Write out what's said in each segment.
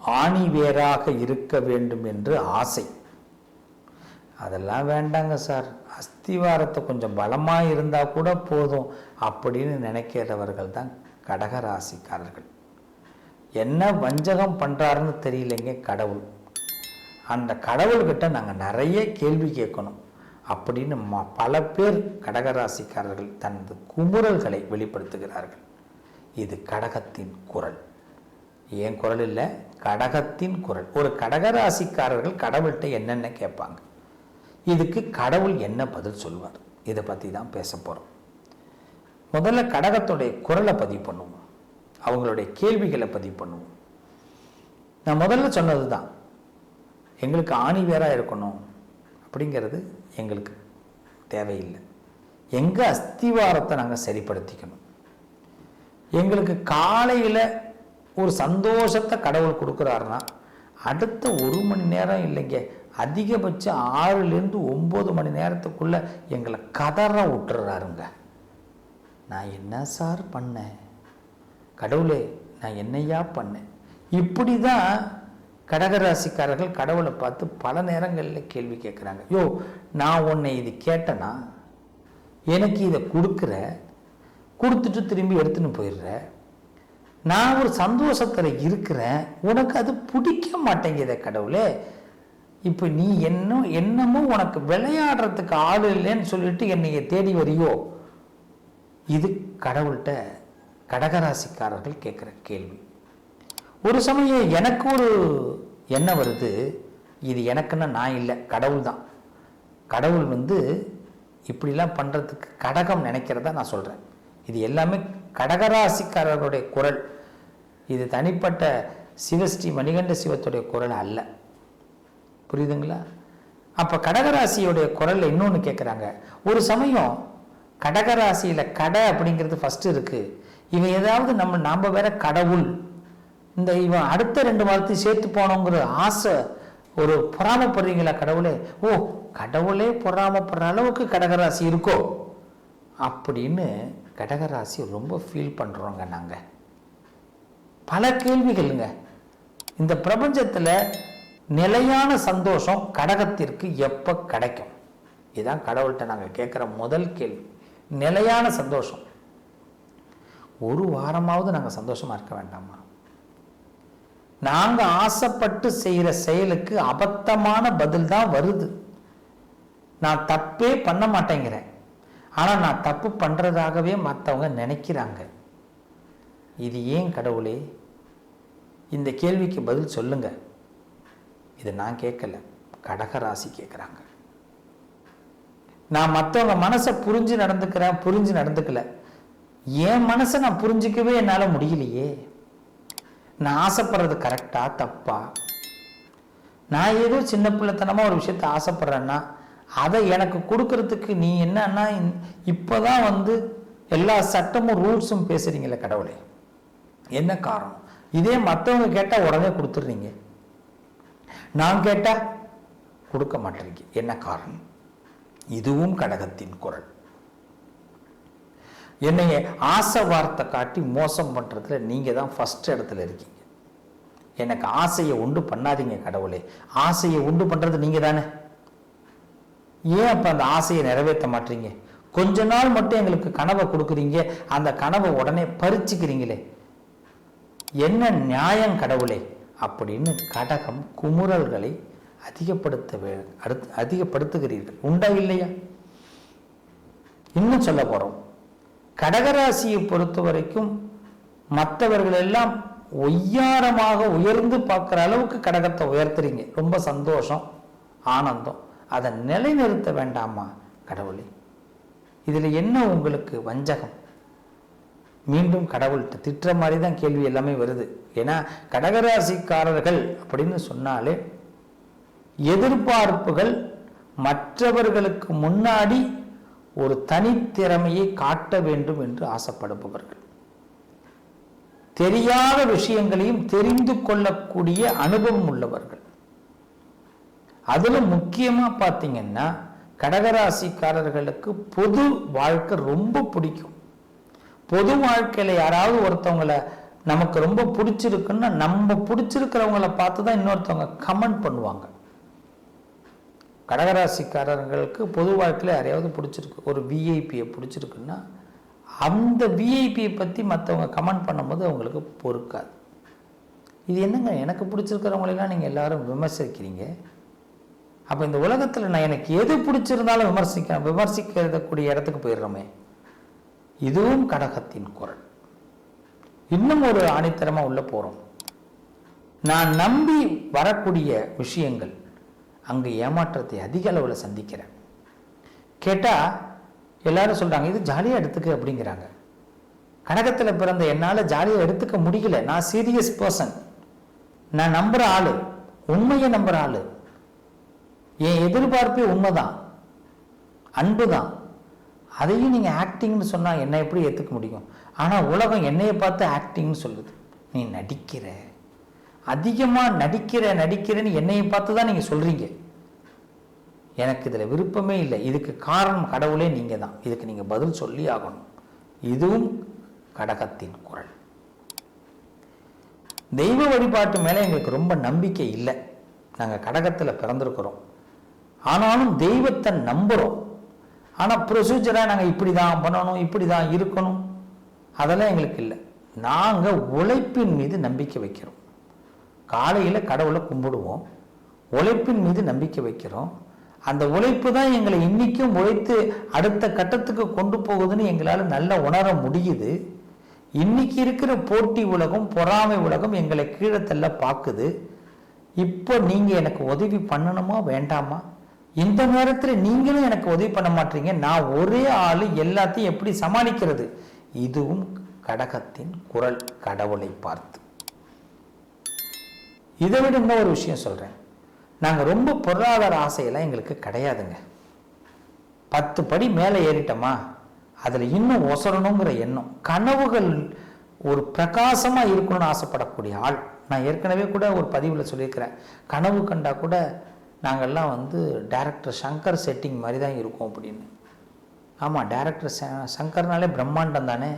ஆணி வேராக இருக்க வேண்டும் என்று ஆசை. அதெல்லாம் வேண்டாங்க சார். அஸ்திவாரத்தை கொஞ்சம் பலமாக இருந்தால் கூட போதும் அப்படின்னு நினைக்கிறவர்கள் தான் கடகராசிக்காரர்கள். என்ன வஞ்சகம் பண்ணுறாருன்னு தெரியலைங்க கடவுள். அந்த கடவுள்கிட்ட நாங்கள் நிறைய கேள்வி கேட்கணும் அப்படின்னு ம பல பேர் கடகராசிக்காரர்கள் தனது குமுறல்களை வெளிப்படுத்துகிறார்கள். இது கடகத்தின் குரல். ஏன் குரல் இல்லை? கடகத்தின் குரல். ஒரு கடகராசிக்காரர்கள் கடவுள்கிட்ட என்னென்ன கேட்பாங்க? இதுக்கு கடவுள் என்ன பதில் சொல்வார் இதை பற்றி தான் பேச போகிறோம் முதல்ல கடகத்துடைய குரலை பதிவு பண்ணுவோம். அவங்களுடைய கேள்விகளை பதிவு பண்ணுவோம். நான் முதல்ல சொன்னது தான். எங்களுக்கு ஆணி வேறாக இருக்கணும் அப்படிங்கிறது எங்களுக்கு தேவையில்லை. எங்கள் அஸ்திவாரத்தை நாங்கள் சரிப்படுத்திக்கணும். எங்களுக்கு காலையில் ஒரு சந்தோஷத்தை கடவுள் கொடுக்குறாருன்னா அடுத்த ஒரு மணி நேரம் இல்லைங்க. அதிகபட்சம் ஆறுலேருந்து ஒம்பது மணி நேரத்துக்குள்ளே எங்களை கதற விட்டுறாருங்க. நான் என்ன சார் பண்ணேன்? கடவுளே நான் என்னையா பண்ணேன்? இப்படி தான் கடகராசிக்காரர்கள் கடவுளை பார்த்து பல நேரங்களில் கேள்வி கேட்குறாங்க. யோ நான் உன்னை இது கேட்டேனா? எனக்கு இதை கொடுக்குற? கொடுத்துட்டு திரும்பி எடுத்துன்னு போயிடுற? நான் ஒரு சந்தோஷத்தில் இருக்கிறேன் உனக்கு அது பிடிக்க மாட்டேங்குதே கடவுளே. இப்போ நீ என்ன என்னமோ உனக்கு விளையாடுறதுக்கு ஆள் இல்லைன்னு சொல்லிட்டு என்னைய தேடி வரியோ? இது கடவுள்கிட்ட கடகராசிக்காரர்கள் கேட்குற கேள்வி. ஒரு சமயம் எனக்கு ஒரு எண்ணம் வருது. இது எனக்குன்னா நான் இல்லை கடவுள் தான் கடவுள் வந்து இப்படிலாம் பண்ணுறதுக்கு கடகம் நினைக்கிறதா நான் சொல்கிறேன் இது எல்லாமே கடகராசிக்காரர்களுடைய குரல். இது தனிப்பட்ட சிவஸ்ரீ மணிகண்ட சிவத்துடைய குரல் அல்ல. புரியுதுங்களா? அப்போ கடகராசியுடைய குரலில் இன்னொன்று கேட்குறாங்க ஒரு சமயம் கடகராசியில் கடை அப்படிங்கிறது ஃபஸ்ட்டு இருக்குது இவன் ஏதாவது நம்ம நாம் வேற கடவுள். இந்த இவன் அடுத்த ரெண்டு மாதத்தையும் சேர்த்து போனோங்கிற ஆசை ஒரு பொறாமப்படுறீங்களா கடவுளே? ஓ கடவுளே பொறாமப்படுற அளவுக்கு கடகராசி இருக்கோ? அப்படின்னு கடகராசி ரொம்ப ஃபீல் பண்ணுறோங்க நாங்கள் பல கேள்விகளுங்க. இந்த பிரபஞ்சத்தில் நிலையான சந்தோஷம் கடகத்திற்கு எப்போ கிடைக்கும்? இதுதான் கடவுள்கிட்ட நாங்கள் கேட்குற முதல் கேள்வி. நிலையான சந்தோஷம். ஒரு வாரமாவது நாங்கள் சந்தோஷமாக இருக்க வேண்டாமா? நாங்கள் ஆசைப்பட்டு செய்கிற செயலுக்கு அபத்தமான பதில் தான் வருது. நான் தப்பே பண்ண மாட்டேங்கிறேன். ஆனால் நான் தப்பு பண்ணுறதாகவே மற்றவங்க நினைக்கிறாங்க. இது ஏன் கடவுளே? இந்த கேள்விக்கு பதில் சொல்லுங்க. இது நான் கேட்கல. கடகராசி கேட்குறாங்க. நான் மற்றவங்க மனசை புரிஞ்சு நடந்துக்கிறேன் புரிஞ்சு நடந்துக்கல. என் மனசை நான் புரிஞ்சிக்கவே என்னால் முடியலையே. நான் ஆசைப்படுறது கரெக்டா தப்பா? நான் ஏதோ சின்ன பிள்ளைத்தனமாக ஒரு விஷயத்த ஆசைப்படுறேன்னா அதை எனக்கு கொடுக்கறதுக்கு நீ என்னன்னா இப்போதான் வந்து எல்லா சட்டமும் ரூல்ஸும் பேசுறீங்களே கடவுளே. என்ன காரணம்? இதே மற்றவங்க கேட்டால் உடனே கொடுத்துட்றீங்க. நான் கேட்டால் கொடுக்க மாட்டேங்க என்ன காரணம்? இதுவும் கடகத்தின் குரல். என்னைய ஆசை வார்த்தை காட்டி மோசம் பண்ணுறதுல நீங்கள் தான் ஃபஸ்ட் இடத்துல இருக்கீங்க. எனக்கு ஆசையை உண்டு பண்ணாதீங்க கடவுளே. ஆசையை உண்டு பண்ணுறது நீங்கள் தானே ஏன் அப்போ அந்த ஆசையை நிறைவேற்ற மாட்டீங்க? கொஞ்ச நாள் மட்டும் எங்களுக்கு கனவை கொடுக்குறீங்க. அந்த கனவை உடனே பறிச்சுக்கிறீங்களே. என்ன நியாயம் கடவுளே? அப்படின்னு கடகம் குமுறல்களை அதிகப்படுத்த அடுத்து அதிகப்படுத்துகிறீர்கள். உண்டா இல்லையா? இன்னும் சொல்ல போகிறோம் கடகராசியை பொறுத்த வரைக்கும் மற்றவர்கள் எல்லாம் ஒய்யாரமாக உயர்ந்து பார்க்குற அளவுக்கு கடகத்தை உயர்த்துறீங்க. ரொம்ப சந்தோஷம் ஆனந்தம். அதை நிலைநிறுத்த வேண்டாமா கடவுளே? இதில் என்ன உங்களுக்கு வஞ்சகம்? மீண்டும் கடவுள்கிட்ட திட்டுற மாதிரி தான் கேள்வி எல்லாமே வருது. ஏன்னா கடகராசிக்காரர்கள் அப்படின்னு சொன்னாலே எதிர்பார்ப்புகள் மற்றவர்களுக்கு முன்னாடி ஒரு தனித்திறமையை காட்ட வேண்டும் என்று ஆசைப்படுபவர்கள். தெரியாத விஷயங்களையும் தெரிந்து கொள்ளக்கூடிய அனுபவம் உள்ளவர்கள். அதுல முக்கியமா பார்த்தீங்கன்னா கடகராசிக்காரர்களுக்கு பொது வாழ்க்கை ரொம்ப பிடிக்கும். பொது வாழ்க்கையில யாராவது ஒருத்தவங்கள நமக்கு ரொம்ப பிடிச்சிருக்குன்னா நம்ம பிடிச்சிருக்கிறவங்கள பார்த்து தான் இன்னொருத்தவங்க கமெண்ட் பண்ணுவாங்க. கடகராசிக்காரர்களுக்கு பொது வாழ்க்கையில் யாரையாவது பிடிச்சிருக்கு ஒரு விஐபியை பிடிச்சிருக்குன்னா அந்த விஐபியை பற்றி மற்றவங்க கமெண்ட் பண்ணும்போது அவங்களுக்கு பொறுக்காது. இது என்னங்க? எனக்கு பிடிச்சிருக்கிறவங்களெல்லாம் நீங்கள் எல்லாரும் விமர்சிக்கிறீங்க. அப்போ இந்த உலகத்தில் நான் எனக்கு எது பிடிச்சிருந்தாலும் விமர்சிக்க விமர்சிக்கக்கூடிய இடத்துக்கு போயிடுறோமே. இதுவும் கடகத்தின் குரல். இன்னும் ஒரு ஆணித்தரமாக உள்ள போகிறோம் நான் நம்பி வரக்கூடிய விஷயங்கள் அங்கே ஏமாற்றத்தை அதிக அளவில் சந்திக்கிறேன். கேட்டால் எல்லாரும் சொல்கிறாங்க இது ஜாலியாக எடுத்துக்க அப்படிங்கிறாங்க. கடகத்தில் பிறந்த என்னால் ஜாலியாக எடுத்துக்க முடியல. நான் சீரியஸ் பர்சன் நான் நம்புகிற ஆள் உண்மையை நம்புகிற ஆள் என் எதிர்பார்ப்பே உண்மைதான். அன்பு தான் அதையும் நீங்கள் ஆக்டிங்னு சொன்னால் என்ன எப்படி ஏற்றுக்க முடியும்? ஆனால் உலகம் என்னையை பார்த்து ஆக்டிங்னு சொல்லுது. நீ நடிக்கிற. அதிகமாக நடிக்கிற நடிக்கிறேன்னு என்னையை பார்த்து தான் நீங்கள் சொல்கிறீங்க எனக்கு இதில் விருப்பமே இல்லை. இதுக்கு காரணம் கடவுளே நீங்கள் தான் இதுக்கு நீங்கள் பதில் சொல்லி ஆகணும். இதுவும் கடகத்தின் குரல். தெய்வ வழிபாட்டு மேலே எங்களுக்கு ரொம்ப நம்பிக்கை இல்லை. நாங்கள் கடகத்தில் பிறந்திருக்கிறோம். ஆனாலும் தெய்வத்தை நம்புகிறோம் ஆனால் ப்ரொசீஜராக நாங்கள் இப்படி தான் பண்ணணும் இப்படி தான் இருக்கணும். அதெல்லாம் எங்களுக்கு இல்லை. நாங்கள் உழைப்பின் மீது நம்பிக்கை வைக்கிறோம். காலையில் கடவுளை கும்பிடுவோம். உழைப்பின் மீது நம்பிக்கை வைக்கிறோம். அந்த உழைப்பு தான் எங்களை இன்றைக்கும் உழைத்து அடுத்த கட்டத்துக்கு கொண்டு போகுதுன்னு எங்களால் நல்லா உணர முடியுது. இன்னைக்கு இருக்கிற போட்டி உலகம் பொறாமை உலகம் எங்களை கீழே தள்ள பார்க்குது இப்போ நீங்கள் எனக்கு உதவி பண்ணணுமா வேண்டாமா? இந்த நேரத்தில் நீங்களும் எனக்கு உதவி பண்ண மாட்டீங்க. நான் ஒரே ஆள் எல்லாத்தையும் எப்படி சமாளிக்கிறது? இதுவும் கடகத்தின் குரல் கடவுளை பார்த்து. இதை விட இன்னொரு விஷயம் சொல்கிறேன் நாங்கள் ரொம்ப பொருளாதார ஆசையெல்லாம் எங்களுக்கு கிடையாதுங்க. பத்து படி மேலே ஏறிட்டோமா? அதில் இன்னும் ஒசரணுங்கிற எண்ணம் கனவுகள் ஒரு பிரகாசமாக இருக்கணும்னு ஆசைப்படக்கூடிய ஆள். நான் ஏற்கனவே கூட ஒரு பதிவில் சொல்லியிருக்கிறேன். கனவு கண்டா கூட நாங்கள்லாம் வந்து டேரக்டர் சங்கர் செட்டிங் மாதிரி தான் இருக்கோம் அப்படின்னு. ஆமாம் டேரக்டர் சங்கர்னாலே பிரம்மாண்டம் தானே?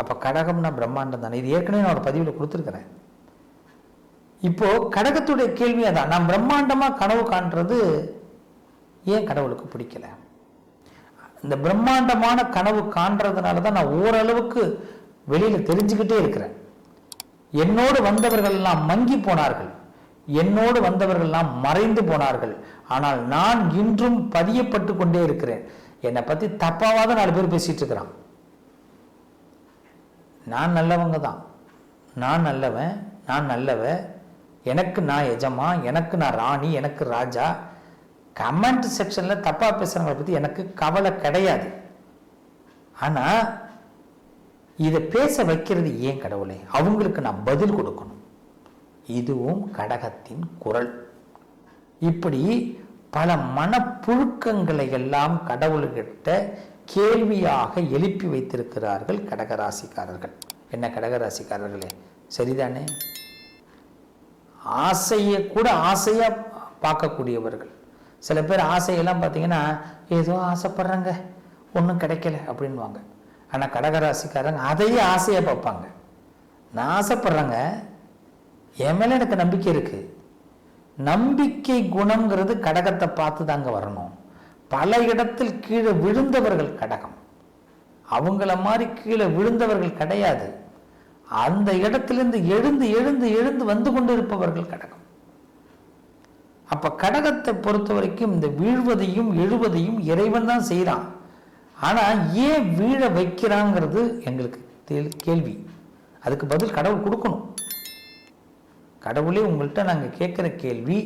அப்போ கடகம்னா பிரம்மாண்டம் தானே? இது ஏற்கனவே நான் ஒரு பதிவில் கொடுத்துருக்குறேன். இப்போ கடகத்துடைய கேள்வி அதான். நான் பிரம்மாண்டமாக கனவு காண்றது ஏன் கடவுளுக்கு பிடிக்கல? இந்த பிரம்மாண்டமான கனவு காண்றதுனால தான் நான் ஓரளவுக்கு வெளியில் தெரிஞ்சுக்கிட்டே இருக்கிறேன். என்னோடு வந்தவர்கள்லாம் மங்கி போனார்கள். என்னோடு வந்தவர்கள்லாம் மறைந்து போனார்கள். ஆனால் நான் இன்றும் பதியப்பட்டு கொண்டே இருக்கிறேன். என்னை பற்றி தப்பாக தான் நாலு பேர் பேசிட்டு இருக்கிறான் நான் நல்லவங்க தான். நான் நல்லவன் நான் நல்லவ. எனக்கு நான் எஜமா எனக்கு நான் ராணி எனக்கு ராஜா. கமெண்ட் செக்ஷனில் தப்பாக பேசுகிறவங்களை பற்றி எனக்கு கவலை கிடையாது. ஆனால் இதை பேச வைக்கிறது ஏன் கடவுளே? அவங்களுக்கு நான் பதில் கொடுக்கணும். இதுவும் கடகத்தின் குரல். இப்படி பல மனப்புழுக்கங்களை எல்லாம் கடவுள்கிட்ட கேள்வியாக எழுப்பி வைத்திருக்கிறார்கள் கடகராசிக்காரர்கள். என்ன கடகராசிக்காரர்களே? சரிதானே? ஆசையை கூட ஆசையா பார்க்கக்கூடியவர்கள். சில பேர் ஆசையெல்லாம் பார்த்தீங்கன்னா ஏதோ ஆசைப்படுறாங்க ஒன்றும் கிடைக்கல அப்படின்வாங்க ஆனால் கடகராசிக்காரங்க அதையே ஆசையாக பார்ப்பாங்க. நான் ஆசைப்படுறேங்க என் மேலே எனக்கு நம்பிக்கை இருக்குது நம்பிக்கை குணங்கிறது கடகத்தை பார்த்து தாங்க வரணும். பல இடத்தில் கீழே விழுந்தவர்கள் கடகம். அவங்கள மாதிரி கீழே விழுந்தவர்கள் கிடையாது. அந்த இடத்திலிருந்து எழுந்து எழுந்து எழுந்து வந்து கொண்டிருப்பவர்கள் கடகம். அப்போ கடகத்தை பொறுத்த வரைக்கும் இந்த வீழ்வதையும் எழுவதையும் இறைவன் தான் செய்கிறான் ஆனால் ஏன் வீழ வைக்கிறாங்கிறது எங்களுக்கு கேள்வி. அதுக்கு பதில் கடவுள் கொடுக்கணும். கடவுளே உங்கள்கிட்ட நாங்க கேட்குற கேள்வி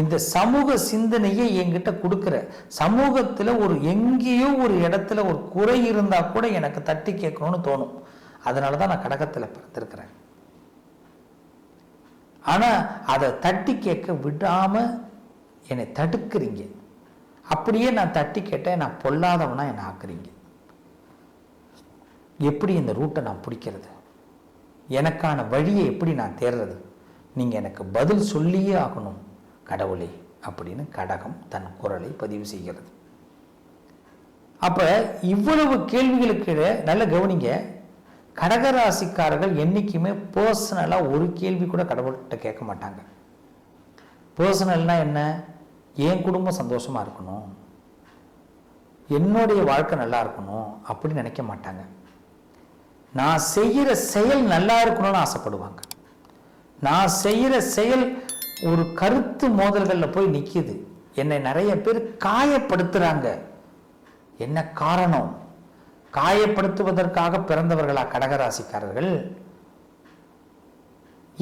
இந்த சமூக சிந்தனையை என்கிட்ட கொடுக்குற. சமூகத்துல ஒரு எங்கேயோ ஒரு இடத்துல ஒரு குறை இருந்தா கூட எனக்கு தட்டி கேட்கணும்னு தோணும். அதனால தான் நான் கடகத்துல பிறந்திருக்கிறேன். ஆனா அதை தட்டி கேட்க விடாம என்னை தடுக்கிறீங்க. அப்படியே நான் தட்டி கேட்டேன் நான் பொல்லாதவனா என்னை ஆக்குறீங்க. எப்படி இந்த ரூட்டை நான் பிடிக்கிறது? எனக்கான வழியை எப்படி நான் தேடுறது நீங்கள் எனக்கு பதில் சொல்லியே ஆகணும். கடவுளே அப்படின்னு கடகம் தன் குரலை பதிவு செய்கிறது. அப்போ இவ்வளவு கேள்விகளுக்கு நல்ல கவனிங்க. கடகராசிக்காரர்கள் என்றைக்குமே பர்சனலாக ஒரு கேள்வி கூட கடவுள்கிட்ட கேட்க மாட்டாங்க. பர்சனல்னா என்ன? என் குடும்பம் சந்தோஷமாக இருக்கணும். என்னுடைய வாழ்க்கை நல்லா இருக்கணும் அப்படின்னு நினைக்க மாட்டாங்க. நான் செய்கிற செயல் நல்லா இருக்கணும்னு ஆசைப்படுவாங்க. நான் செய்கிற செயல் ஒரு கருத்து மோதல்களில் போய் நிற்கிது என்னை நிறைய பேர் காயப்படுத்துகிறாங்க என்ன காரணம்? காயப்படுத்துவதற்காக பிறந்தவர்களா கடகராசிக்காரர்கள்?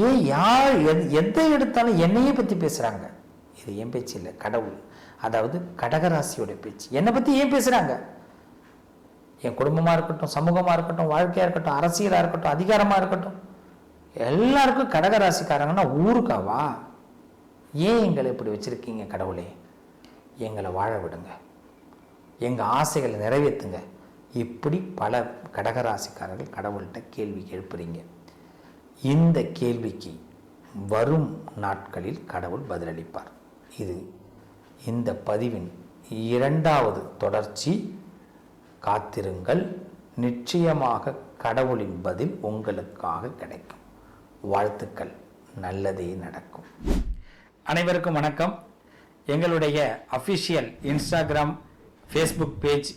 ஏன் யார் எது எதை எடுத்தாலும் என்னையே பற்றி பேசுகிறாங்க இது என் பேச்சு இல்லை கடவுள். அதாவது கடகராசியோட பேச்சு. என்னை பற்றி ஏன் பேசுகிறாங்க என் குடும்பமாக இருக்கட்டும் சமூகமாக இருக்கட்டும் வாழ்க்கையாக இருக்கட்டும் அரசியலாக இருக்கட்டும் அதிகாரமாக இருக்கட்டும். எல்லாருக்கும் கடகராசிக்காரங்கன்னா ஊருக்காவா? ஏன் எங்களை இப்படி வச்சுருக்கீங்க கடவுளே? எங்களை வாழ விடுங்க. எங்கள் ஆசைகளை நிறைவேற்றுங்க. இப்படி பல கடகராசிக்காரர்கள் கடவுள்கிட்ட கேள்வி எழுப்புறீங்க. இந்த கேள்விக்கு வரும் நாட்களில் கடவுள் பதிலளிப்பார். இது இந்த பதிவின் இரண்டாவது தொடர்ச்சி. காத்திருங்கள். நிச்சயமாக கடவுளின் பதில் உங்களுக்காக கிடைக்கும். வாழ்த்துக்கள். நல்லதே நடக்கும். அனைவருக்கும் வணக்கம். எங்களுடைய official Instagram Facebook page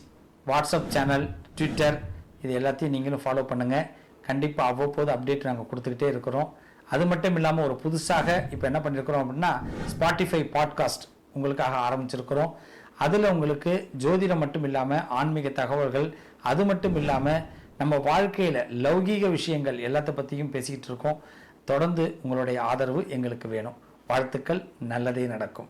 WhatsApp channel Twitter இது எல்லாத்தையும் நீங்களும் ஃபாலோ பண்ணுங்கள் கண்டிப்பாக அவ்வப்போது அப்டேட் நாங்கள் கொடுத்துக்கிட்டே இருக்கிறோம். அது மட்டும் இல்லாமல் ஒரு புதுசாக இப்போ என்ன பண்ணியிருக்கிறோம் அப்படின்னா ஸ்பாட்டிஃபை பாட்காஸ்ட் உங்களுக்காக ஆரம்பிச்சிருக்கிறோம். அதில் உங்களுக்கு ஜோதிடம் மட்டும் இல்லாமல் ஆன்மீக தகவல்கள் அது மட்டும் இல்லாமல் நம்ம வாழ்க்கையில் லௌகீக விஷயங்கள் எல்லாத்த பற்றியும் பேசிக்கிட்டு இருக்கோம். தொடர்ந்து உங்களுடைய ஆதரவு எங்களுக்கு வேணும். வாழ்த்துக்கள். நல்லதே நடக்கும்.